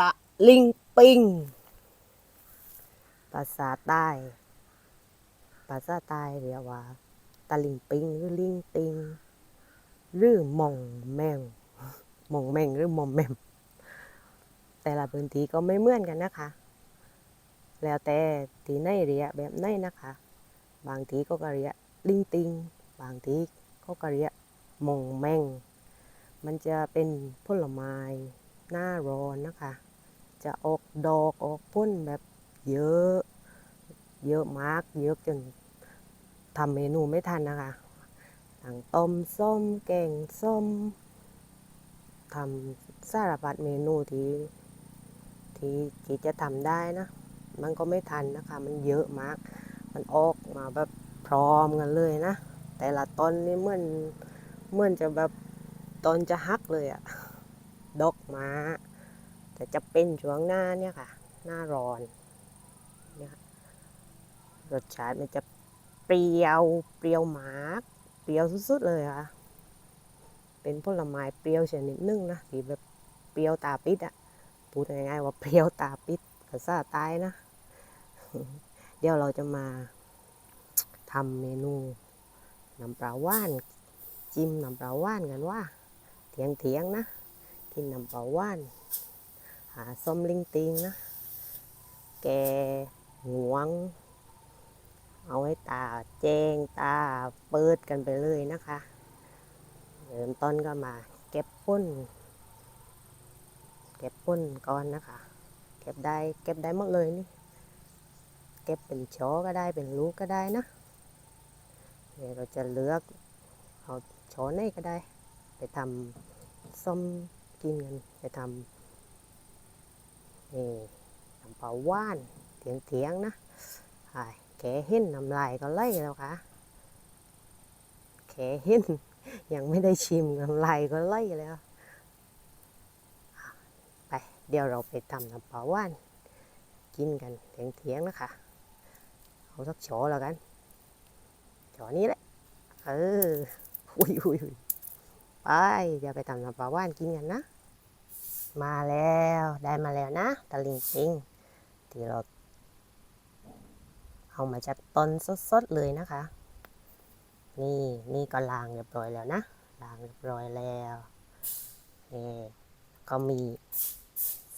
ตะลิงปิง ภาษาใต้ ภาษาใต้เรียกว่า ตะลิงปิงหรือลิงปิง หรือมองแมงมองแมงหรือมอมแมม แต่ละพื้นที่ก็ไม่เหมือนกันนะคะ แล้วแต่ที่ไหนเรียกแบบไหนนะคะ บางทีก็กเรียกลิงติง บางทีก็กเรียกมองแมงมันจะเป็นผลไม้หน้าร้อนนะคะ จะออกดอกออกพ้นแบบเยอะ เยอะมากเยอะจนทำเมนูไม่ทันนะคะทั้งต้มส้ม แกงส้มทำสารพัดเมนูที่ที่ที่จะทำได้นะ มันก็ไม่ทันนะคะ มันเยอะมาก มันออกมาแบบพร้อมกันเลยนะ แต่ละต้นนี่เหมือนเหมือนจะแบบต้นจะหักเลยอะดอกม้า แต่จะเป็นช่วงหน้าเนี่ยค่ะ หน้าร้อนเนี่ยค่ะรสชาติมันจะเปรี้ยว เปรี้ยวมาก เปรี้ยวสุดๆเลยค่ะ เป็นผลไม้เปรี้ยวชนิดนึงนะที่แบบเปรี้ยวตาปิดอะพูดง่ายๆว่าเปรี้ยวตาปิดภาษาใต้นะ เดี๋ยวเราจะมาทำเมนูน้ำปลาว่าน จิ้มน้ำปลาว่านกันว่า เถียงเถียงนะ กินน้ำปลาว่านาส้มลิงติงนะ แกหวง เอาให้ตาแจ้งตาเปิดกันไปเลยนะคะ เริ่มต้นก็มา เก็บปุ้น เก็บปุ้นก่อนนะคะ เก็บได้เก็บได้หมดเลยนี่ เก็บเป็นชอก็ได้เป็นลูกก็ได้นะเดี๋ยวเราจะเลือกเอาชอไหนก็ได้ ไปทำส้มกินกันไปทำ นี่น้ำปลาว่านเถียงเถียงๆนะไอ้แขเห็นน้ำลายก็ไล่แล้วค่ะ แขเห็นยังไม่ได้ชิมน้ำลายก็ไล่แล้ว ไปเดี๋ยวเราไปทำน้ำปลาว่าน กินกันเถียงเถียงๆนะคะเอาสักชอแล้วกันช้อนี้แหละ เออ อุ้ยอุ้ยอุ้ยไปเดี๋ยวไปทำน้ำปลาว่านกินกันนะ มาแล้วได้มาแล้วนะตะลิงปิงที่เราเอามาจากต้นสดๆเลยนะคะ นี่นี่ก็ล้างเรียบร้อยแล้วนะล้างเรียบร้อยแล้วนี่ก็มี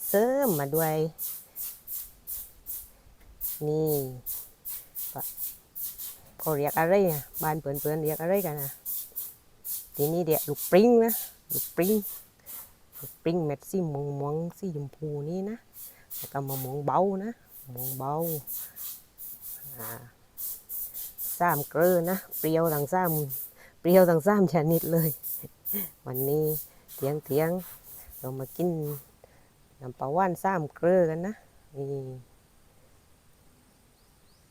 เสริมมาด้วย นี่ก็เขาเรียกอะไรอะบ้านเพื่อนๆเรียกอะไรกันนะทีนี้เรียกลูกปริงนะลูกปริ้ง ปริ้งเม็ดสีม่วงม่วงสีชมพูนี่นะแล้วก็มะม่วงเบานะมะม่วงเบาสามเกลือนะเปรี้ยวทั้งสามเปรี้ยวทั้งสามชนิดเลย วันนี้เทียงเทียงเรามากินน้ำปลาว่านสามเกลือกันนะนี่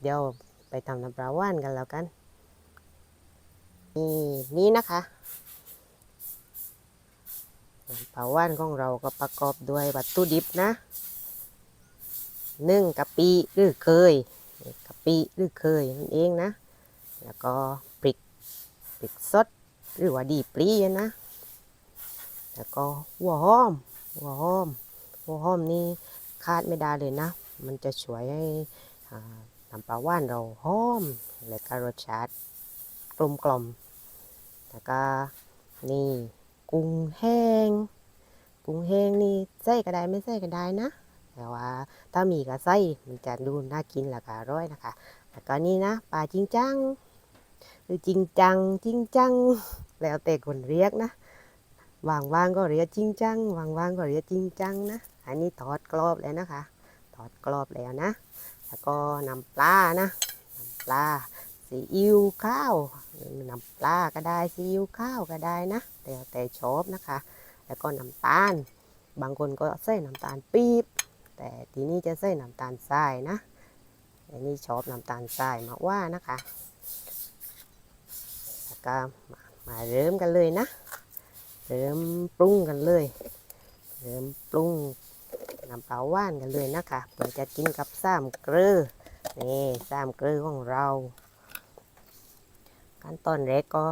เดี๋ยวไปทำน้ำปลาว่านกันแล้วกันนี่นี่นะคะ ปลาว่านของเราก็ประกอบด้วยวัตถุดิบนะหนึ่งกะปิหรือเคยกะปิหรือเคยนั่นเองนะ แล้วก็พริกพริกสดหรือว่าดีปลีนะ แล้วก็หัวหอมหัวหอมหัวหอมนี่ขาดไม่ได้เลยนะ มันจะช่วยให้น้ำปลาว่านเราหอม และก็รสชาติกลมกล่อมแล้วก็นี่ กุ้งแห้ง กุ้งแห้งนี่ใส่ก็ได้ไม่ใส่ก็ได้นะ แต่ว่าถ้ามีก็ใส่มันจะดูน่ากินแล้วก็อร่อยนะคะ แล้วก็นี่นะปลาจริงจังหรือจริงจังจริงจัง แล้วแต่คนเรียกนะวางวางๆก็เรียกจริงจังวางวางๆก็เรียกจริงจังนะ อันนี้ทอดกรอบแล้วนะคะ ทอดกรอบแล้วนะ แล้วก็นำปลานะนำปลา ซีอิ๊วข้าวน้ำปลาก็ได้ซีอิ๊วข้าวก็ได้นะแต่แต่ชอบนะคะ แล้วก็น้ำตาล บางคนก็ใส่น้ำตาลปี๊บแต่ทีนี้จะใส่น้ำตาลทรายนะอันนี้ชอบน้ำตาลทรายมากว่านะคะแล้วก็มามาเริ่มกันเลยนะ เริ่มปรุงกันเลย เริ่มปรุงน้ำเปล่าว่านกันเลยนะคะเพื่อจะกินกับสามเกลือนี่สามเกลือของเรา ขั้นตอนแรกก็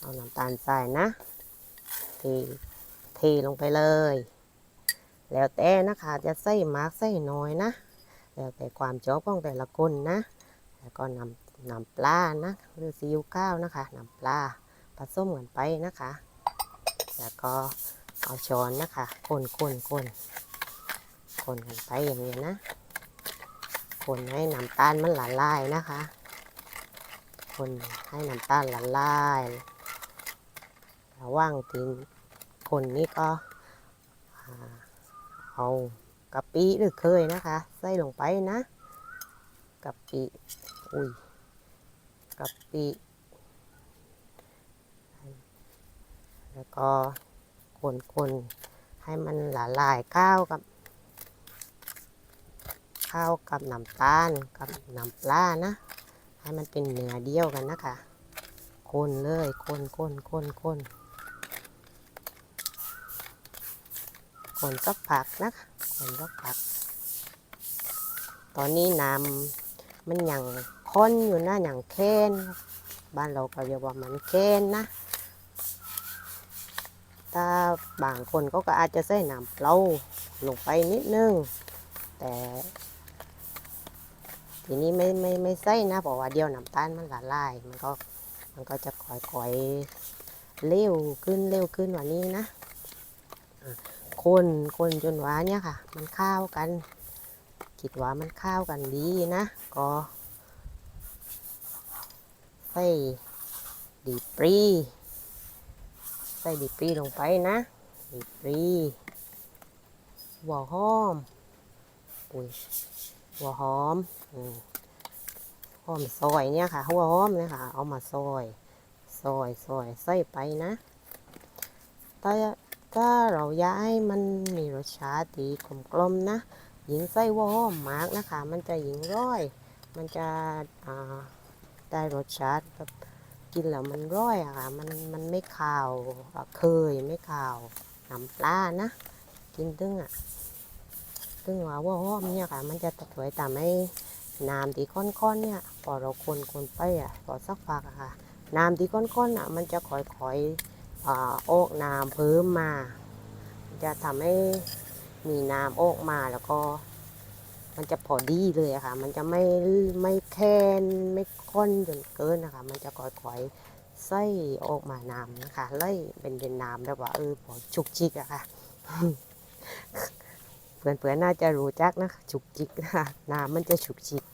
เอาน้ำตาลทรายนะทเทลงไปเลย แล้วแต่นะคะจะใส่มากใส่น้อยนะ แล้วแต่ความชอบของแต่ละคนนะ แล้วก็นำนำปลานะหรือซีอิ๊วข้าวนะคะนำปลาผสมกันไปนะคะ แล้วก็เอาช้อนนะคะคนคนคนคนกันไปอย่างนี้นะ คนให้น้ำตาลมันละลายนะคะ คนให้น้ำตาลละลายระหว่างทีคนนี้ก็เอากะปิหรือเคยนะคะ ใส่ลงไปนะกะปิอุ้ยกะปิแล้วก็คนคนให้มันละลายข้าวกับ ข้าวกับน้ำตาลกับน้ำปลานะ ให้มันเป็นเนื้อเดียวกันนะคะคนเลยคนคนคนคนคนสักผักนะคนสักผัก ตอนนี้น้ำมันอย่างข้นอยู่นะอย่างแค้นบ้านเราก็เรียกว่ามันแค้นนะถ้าบางคนเขาก็อาจจะใส่น้ำเปล่าลงไปนิดนึง แต่ ทีนี้ไม่ไม่ไม่ใส่นะเพราะว่าเดียวน้ำตาลมันละลายมันก็มันก็จะค่อยๆเร็วขึ้นเร็วขึ้นกว่านี้นะคนคนจนว่าเนี่ยค่ะ มันเข้าวกันคิดว่ามันเข้าวกันดีนะ ก็ใส่ดีปรีใส่ดีปรีลงไปนะดีปรีหัวหอมอุ้ย หัวหอมอืมหอมซอยเนี่ยค่ะ หัวหอมเนี่ยค่ะ เอามาซอยซอยซอยใส่ไปนะถ้าถ้าเราอยากให้มันมีรสชาติดีกลมกลมนะยิงใส่หัวหอมมากนะคะ มันจะยิงร้อย มันจะได้รสชาติแบบกินแล้วมันร้อยอะค่ะ มันมันไม่ขาวเคยไม่ขาวน้ำปลานะ กินตึ้งอะ ตึ้งว่าว่าหอมเนี่ยค่ะ มันจะถวยทำให้น้ำที่ข้นๆเนี่ยพอเราคนคนไปอะพอสักพักอะค่ะ น้ำที่ข้นๆอะ มันจะค่อยๆอ่าอกน้ำเพิ่มมา จะทำให้มีน้ำออกมาแล้วก็ มันจะพอดีเลยอะค่ะ มันจะไม่ไม่แค้นไม่ข้นจนเกินนะคะ มันจะค่อยๆใส่ออกมาน้ำนะคะไล่เป็นเป็นน้ำแบบว่าเออพอจุกจิกอะค่ะ เพื่อนๆน่าจะรู้จักนะจุกจิกนะน้ำมันจะฉุกจิก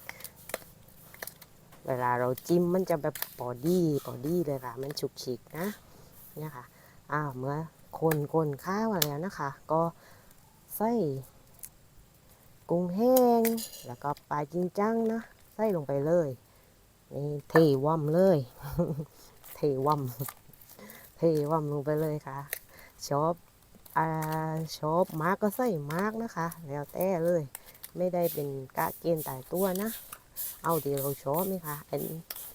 เวลาเราจิ้มมันจะแบบพอดีพอดีเลยค่ะ มันฉุกฉิกนะเนี่ยค่ะอ้าวเมื่อคนคนข้าวมาแล้วนะคะ ก็ใส่กุ้งแห้ง แล้วก็ปลาจิงจังนะใส่ลงไปเลยนี่เทว่ำเลย เทว่ำเทว่ำลงไปเลยค่ะชอบ อ่าชอบมากก็ใส่มากนะคะ แล้วแต่เลย ไม่ได้เป็นกะเกณฑ์ตายตัวนะ เอาที่เราชอบนี่ค่ะอัน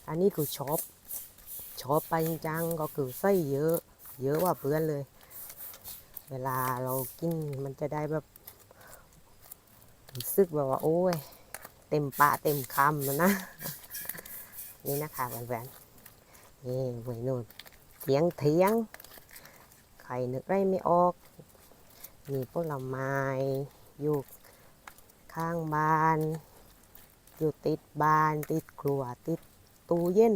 อันนี้คือชอบชอบไปจริงจังก็คือใส่เยอะ เยอะกว่าเพื่อนเลย เวลาเรากินมันจะได้แบบรู้สึกแบบว่า โอ้ย เต็มปากเต็มคำแล้วนะ นี่นะคะแหวนๆนี่ไว้นู่นเถียงเถียงใครนึกไรไม่ออก มีผลไม้อยู่ข้างบ้าน อยู่ติดบ้าน ติดครัว ติดตู้เย็น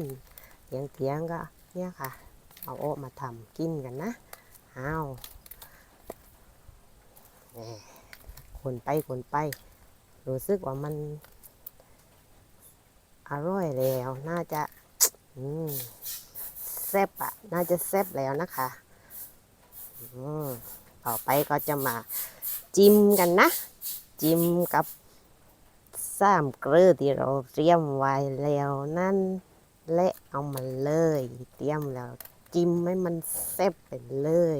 เถียงเถียงๆก็เนี่ยค่ะ เอาโอะมาทำกินกันนะอ้าวแหม่คนไปคนไป รู้สึกว่ามัน อร่อยแล้ว น่าจะอืมแซ่บอะน่าจะแซ่บแล้วนะคะ อืม ต่อไปก็จะมาจิ้มกันนะ จิ้มกับสามเกลือที่เราเตรียมไว้แล้วนั่นและเอามาเลย เตรียมแล้วจิ้มให้มันแซ่บไปเลย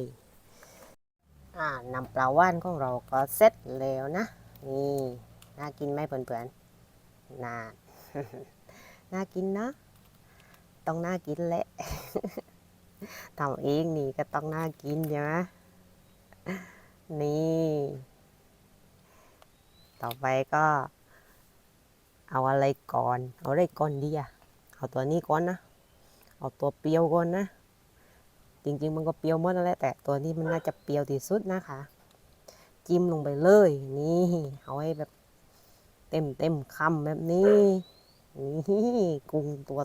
อ่านำปลาว่านของเราก็เสร็จแล้วนะ นี่น่ากินไหมเพื่อนๆน่าน่ากินนะ ต้องน่ากินแหละทำเองนี่ก็ต้องน่ากินใช่ไหม นี่ ต่อไปก็ เอาอะไรก่อน เอาอะไรก่อนดีอะเอาตัวนี้ก่อนนะ เอาตัวเปรี้ยวก่อนนะ จริงๆมันก็เปรี้ยวหมดนั่นแหละแต่ตัวนี้มันน่าจะเปรี้ยวที่สุดนะคะ จิ้มลงไปเลย นี่เอาให้แบบเต็มเต็มคำแบบนี้ นี่กุ้งตัว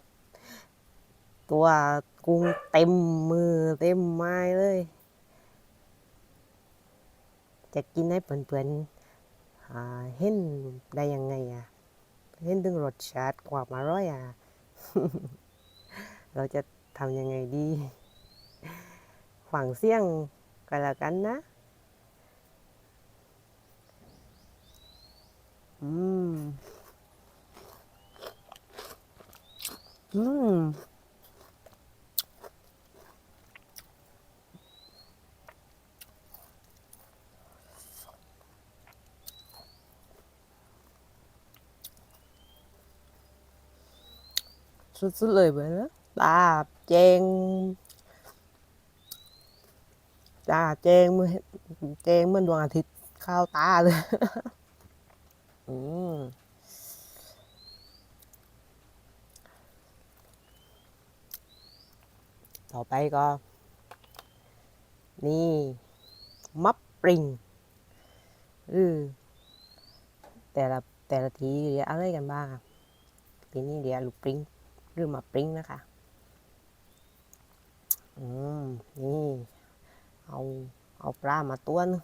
ตัวกุ้งเต็มมือเต็มไม้เลย จะกินให้เปื่อนๆอ่าเห็นได้ยังไงอะเห็นถึงรสชาติความอร่อยอะ เราจะทำยังไงดีฝังเสียงกันละกันนะ อืม อืม สุดๆเลยเว้ยนะตาแจงตาแจงมือแจงเหมือนดวงอาทิตย์เข้าตาเลย อืมต่อไปก็ นี่มับปริงอือแต่ละแต่ละทีเรียกอะไรกันบ้างอะปีนี้เรียกลูกปริง หรือมาปริ้งนะคะ อืม นี่ เอาเอาปลามาตัวนึง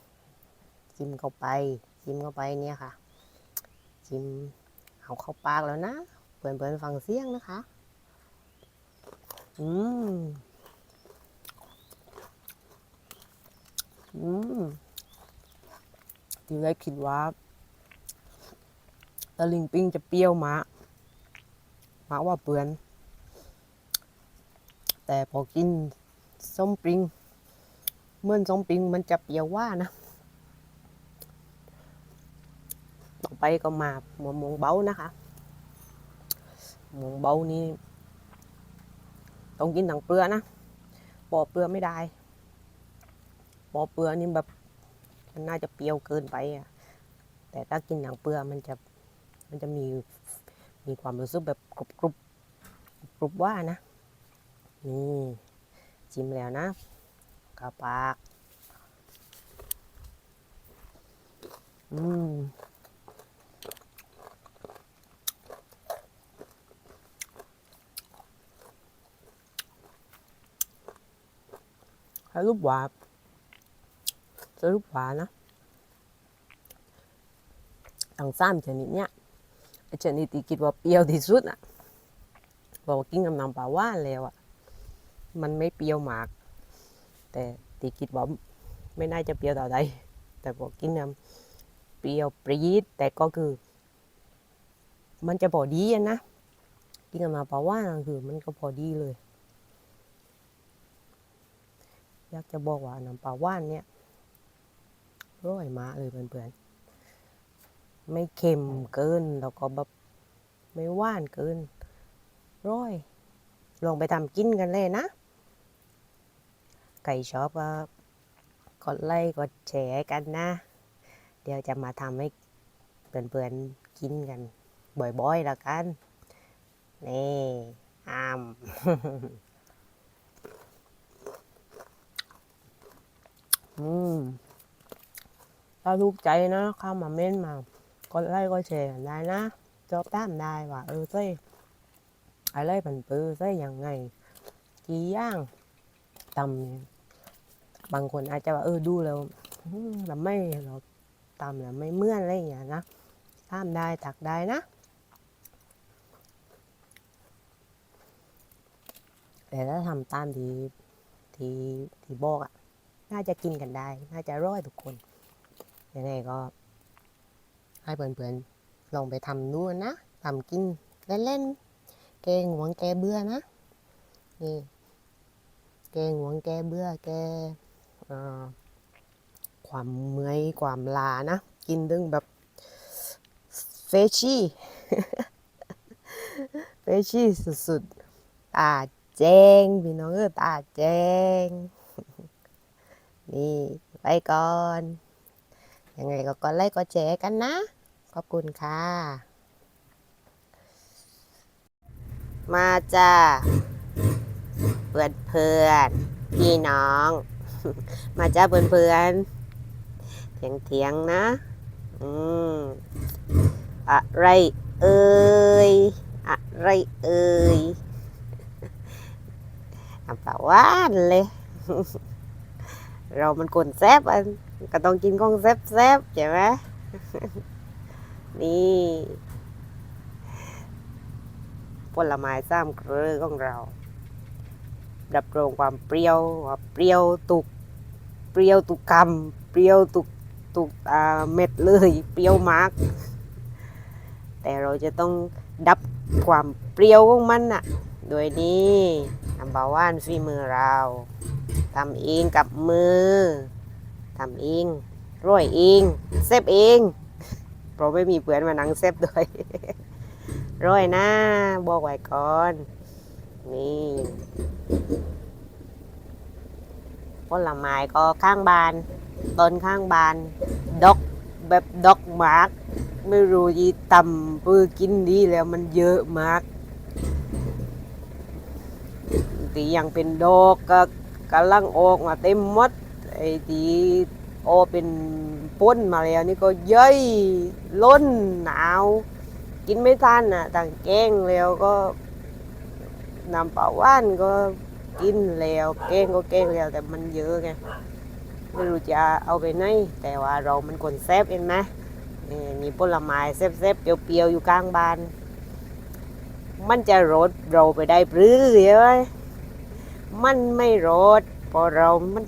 จิ้มเข้าไป จิ้มเข้าไปเนี่ยค่ะ จิ้มเอาเข้าปากแล้วนะเปิดๆฟังเสียงนะคะ อืม อืมทีแรกคิดว่าตะลิงปิ้งจะเปรี้ยวมาก มากว่าเปือน แต่พอกินส้มปริงเมื่อนส้มปริงมันจะเปรี้ยวว่านะ ต่อไปก็มาหมวงหมวงเบานะคะหมวงเบานี่ต้องกินหนังเปลือกนะปอกเปลือกไม่ได้ปอกเปลือกนี่แบบมันน่าจะเปรี้ยวเกินไปอะแต่ถ้ากินหนังเปลือกมันจะมันจะมี มีความรู้สึกแบบกรุบกรุบกรุบว่านะ นี่จิ้มแล้วนะกระปากอืมรุปว่าสรุปว่านะทั้งสามชนิดเนี้ย ไอ้ชนิดที่คิดว่าเปรี้ยวที่สุดอะบอกว่ากินกับน้ำปลาว่านแล้วอะ มันไม่เปรี้ยวมาก แต่ตีคิดว่าไม่น่าจะเปรี้ยวต่อใดแต่พอกกินน้ำเปรี้ยวปรี๊ดแต่ก็คือ มันจะพอดีนะกินกับน้ำปลาว่านคือ มันก็พอดีเลย อยากจะบอกว่าน้ำปลาว่านเนี่ยร่อยมากเลยเพื่อนๆ ไม่เค็มเกิน แล้วก็แบบไม่หวานเกินร่อย ลองไปทำกินกันเลยนะใครชอบก็กดไลค์กดแชร์กันนะ เดี๋ยวจะมาทำให้เพื่อนๆกินกัน บ่อยๆแล้วกัน นี่อ้ามอืมถ้าถูกใจนะข้ามาเม้นมา กดไลค์กดแชร์กันได้นะจอบตามได้ว่าเออเส้อะไรผันปือเส้ยังไง กี่ย่างตำบางคนอาจจะว่าเออดูแล้วเราไม่เราตำแล้วไม่เมื่อนอะไรอย่างเงี้ยนะตามได้ตักได้นะแต่ถ้าทำตามที่ที่ที่บอกอะ น่าจะกินกันได้ น่าจะร่อยทุกคน ยังไงก็ ให้เพื่อนๆลองไปทำดูนะทำกินเล่นๆแกงหวงแกเบื่อนะนี่แกง่วงแกเบื่อแกอความเมื่อยความลานะ กินดึงแบบเฟชชี่เฟชชี่สุดๆตาแจ้งพี่น้องเออตาแจ้งนี่ไปก่อน ยังไงก็กดไลค์กดแชร์กันนะ ขอบคุณค่ะ มาจ้าเพื่อนเพื่อนพี่น้อง มาจ้าเพื่อนเพื่อนเถียงเถียงนะ อืมอะไรเอ่ยอะไรเอ่ยน้ำปาวานเลย เรามันคนแซบอันก็ต้องกินของแซบแซบใช่ไหม นี่ ผลไม้สามเกลือของเรารับรองความเปรี้ยวเปรี้ยวตุก เปรี้ยวตุกคำเปรี้ยวตุกตุกอ่าเม็ดเลยเปรี้ยวมาก แต่เราจะต้องดับความเปรี้ยวของมันน่ะ โดยนี้น้ำบาว่านฝีมือเราทำเองกับมือทำเองร่อยเองเซฟเอง เพราะไม่มีเพื่อนมานั่งเซฟด้วยร่อยนะบอกไว้ก่อน นี่ผลไม้ก็ข้างบาน ต้นข้างบาน ดอกแบบดอกมากไม่รู้ยีต่ำเพื่อกินดีแล้วมันเยอะมากตียังเป็นดอกก็กำลังออกมาเต็มหมดไอ้ที่ โอเป็นป้นมาแล้วนี่ก็เย้ยล้นหนาว กินไม่ทันอะต่างแกงแล้วก็นำเป่าว่านก็กินแล้วแกงก็แกงแล้วแต่มันเยอะไงไม่รู้จะเอาไปไหนแต่ว่าเรามันคนแซบเองนะนี่มีผลไม้แซ่บๆเปรี้ยวๆอยู่กลางบ้าน มันจะรดเราไปได้ปรือใช่ไหมมันไม่รดพราะเรามัน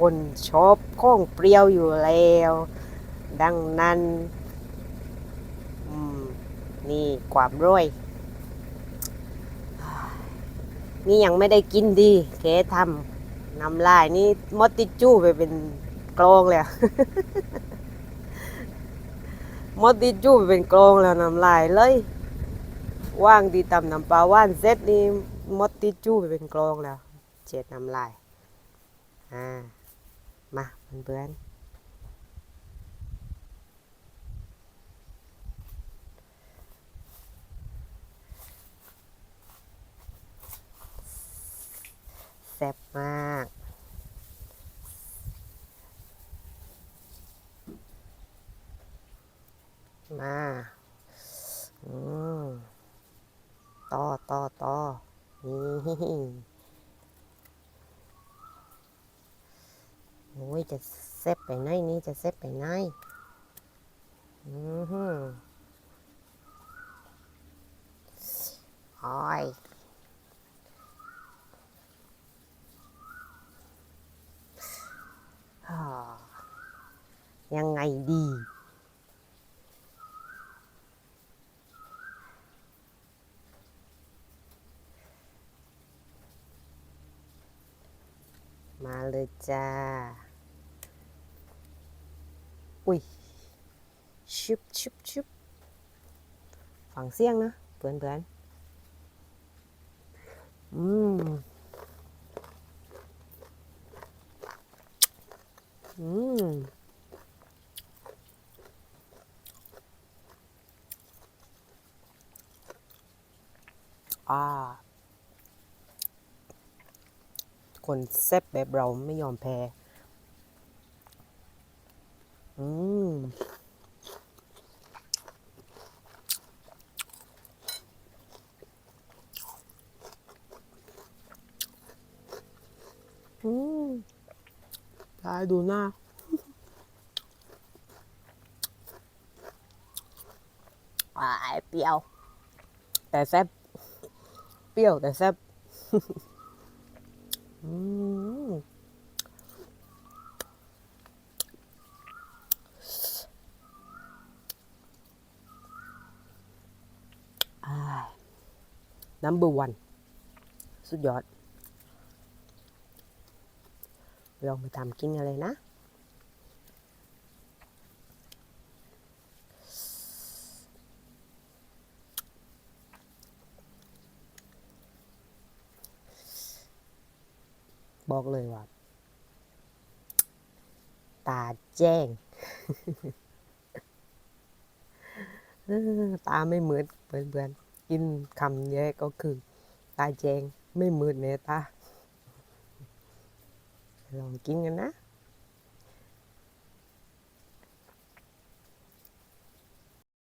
คนชอบข้องเปรี้ยวอยู่แล้ว ดังนั้น นี่ความร้อยนี่ยังไม่ได้กินดีเคทำน้ำลายนี่มดติจู้ไปเป็นกลองเลยมดติจู้ไปเป็นกลองแล้วน้ำลายเลยว่างที่ตำน้ำปลาว่านเสร็จนี่มดติจู้ไปเป็นกลองแล้ว เจ็ดน้ำลาย อ่า มาเพื่อนแซ่บมากมาอืมต่อต่อต่อนี่ โอ้ยจะเซฟไปไหนนี่จะเซฟไปไหนอือหือโอ้ยฮ่ายังไงดีมาเลยจ้า อุ้ยชุบชุบชุบฟังเสียงนะเพื่อนเพื่อนอืมอืมอ่าคนแซ่บแบบเราไม่ยอมแพ้ อืมอืมได้ดูหน้าอ่าเปรี้ยว แต่แซ่บ เปรี้ยวแต่แซ่บ อืมอ่า number one สุดยอด ลองไปทำกินกันเลยนะบอกเลยว่า ตาแจ้ง ตาไม่เหมือนเพื่อน กินคำแยกก็คือ ตาแจงไม่มืดเนตาลองกินกันนะ